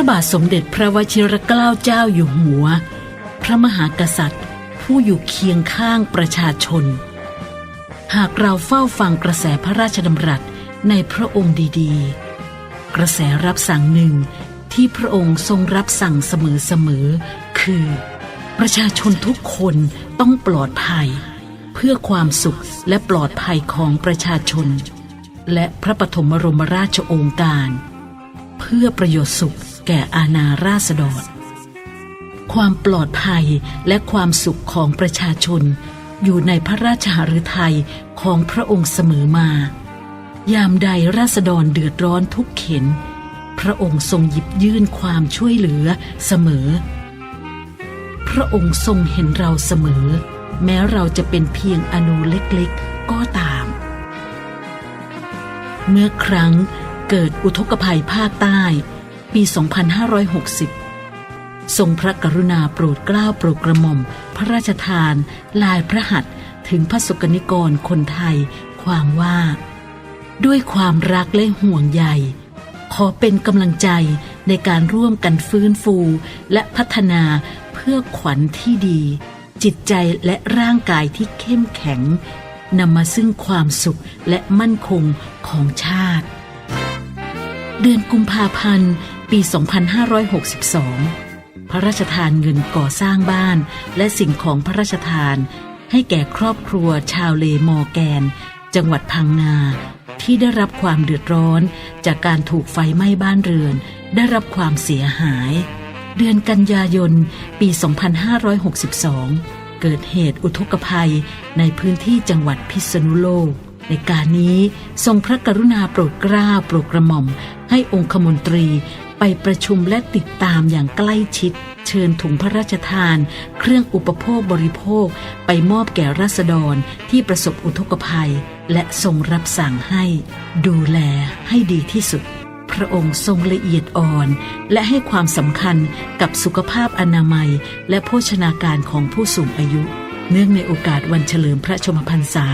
ระบาทสมเด็จพระวชิรเกล้าเจ้าอยู่หัว พระมหากษัตริย์ ผู้อยู่เคียงข้างประชาชน หากเราเฝ้าฟังกระแสพระราชดำรัสในพระองค์ดีๆ กระแสรับสั่งหนึ่งที่พระองค์ทรงรับสั่งเสมอๆ คือ ประชาชนทุกคนต้องปลอดภัย เพื่อความสุขและปลอดภัยของประชาชน และพระปฐมบรมราชโองการ เพื่อประโยชน์สุข แก่อาณาราษฎร ความปลอดภัยและความสุขของประชาชน อยู่ในพระราชหฤทัยของพระองค์เสมอมา ยามใดราษฎรเดือดร้อนทุกเข็น พระองค์ทรงหยิบยื่นความช่วยเหลือเสมอ พระองค์ทรงเห็นเราเสมอ แม้เราจะเป็นเพียงอนูเล็กๆ ก็ตาม เมื่อครั้งเกิดอุทกภัยภาคใต้ ปี 2560 ทรงพระกรุณาโปรดเกล้าโปรดกระหม่อม พระราชทาน ลายพระหัตถ์ถึงพระสกนิกรคนไทย ความว่า ด้วยความรักและห่วงใยขอเป็นกำลังใจในการร่วมกันฟื้นฟู และพัฒนาเพื่อขวัญที่ดี จิตใจและร่างกายที่เข้มแข็งนำมาซึ่งความสุขและมั่นคงของชาติ เดือนกุมภาพันธ์ ปี 2562 พระราชทานเงินก่อสร้างบ้านและสิ่งของพระราชทาน ให้แก่ครอบครัวชาวเลมอแกน จังหวัดพังงา ที่ได้รับความเดือดร้อน จากการถูกไฟไหม้บ้านเรือน ได้รับความเสียหาย เดือนกันยายน ปี 2562 เกิดเหตุอุทกภัยในพื้นที่จังหวัดพิษณุโลกในการนี้ทรงพระกรุณาโปรดเกล้าโปรดกระหม่อม ให้องคมนตรี ไปประชุมและติดตามอย่างใกล้ชิด เชิญถุงพระราชทาน เครื่องอุปโภคบริโภค ไปมอบแก่ราษฎรที่ประสบอุทกภัย และทรงรับสั่งให้ ดูแลให้ดีที่สุด พระองค์ทรงละเอียดอ่อน และให้ความสำคัญกับสุขภาพอนามัย และโภชนาการของผู้สูงอายุ เนื่องในโอกาสวันเฉลิมพระชมพรรษา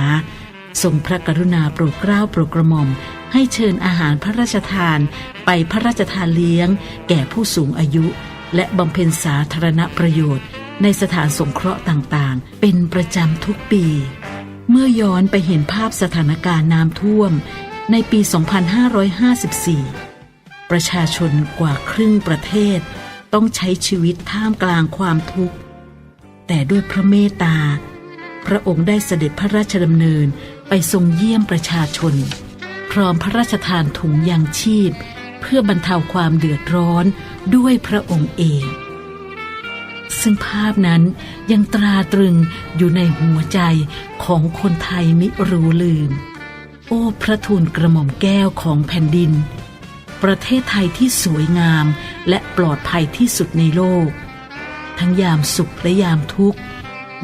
ทรงพระกรุณาโปรดเกล้าโปรดกระหม่อม ให้เชิญอาหารพระราชทานไปพระราชทานเลี้ยง แก่ผู้สูงอายุ และบำเพ็ญสาธารณประโยชน์ ในสถานสงเคราะห์ต่างๆ เป็นประจำทุกปี เมื่อย้อนไปเห็นภาพสถานการณ์น้ำท่วม ในปี 2554 ประชาชนกว่าครึ่งประเทศ ต้องใช้ชีวิตท่ามกลางความทุกข์ แต่ด้วยพระเมตตาพระองค์ได้เสด็จพระราชดำเนินไปทรงเยี่ยมประชาชน ร้อมพระราชทานถุงยางชีพ เพื่อบรรเทาความเดือดร้อนด้วยพระองค์เอง ซึ่งภาพนั้นยังตราตรึงอยู่ในหัวใจของคนไทยมิรู้ลืม โอ้พระทูลกระหม่อมแก้วของแผ่นดิน ประเทศไทยที่สวยงามและปลอดภัยที่สุดในโลก ทั้งยามสุขและยามทุกข์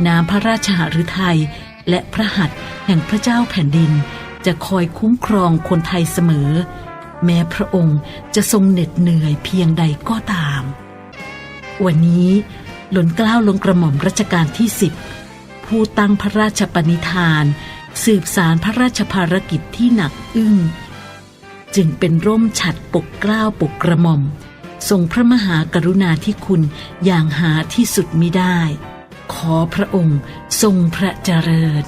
น้ำพระราชหฤทัยและพระหัตถ์แห่งพระเจ้าแผ่นดิน จะคอยคุ้มครองคนไทยเสมอ แม้พระองค์จะทรงเหน็ดเหนื่อยเพียงใดก็ตาม วันนี้หล่นกล้าวลงกระหม่อมรัชกาลที่สิบผู้ตั้งพระราชปณิธาน สืบสารพระราชภารกิจที่หนักอึ้ง จึงเป็นร่มฉัดปกกล้าวปกกระหม่อมทรงพระมหากรุณาธิคุณอย่างหาที่สุดมิได้ ขอพระองค์ทรงพระเจริญ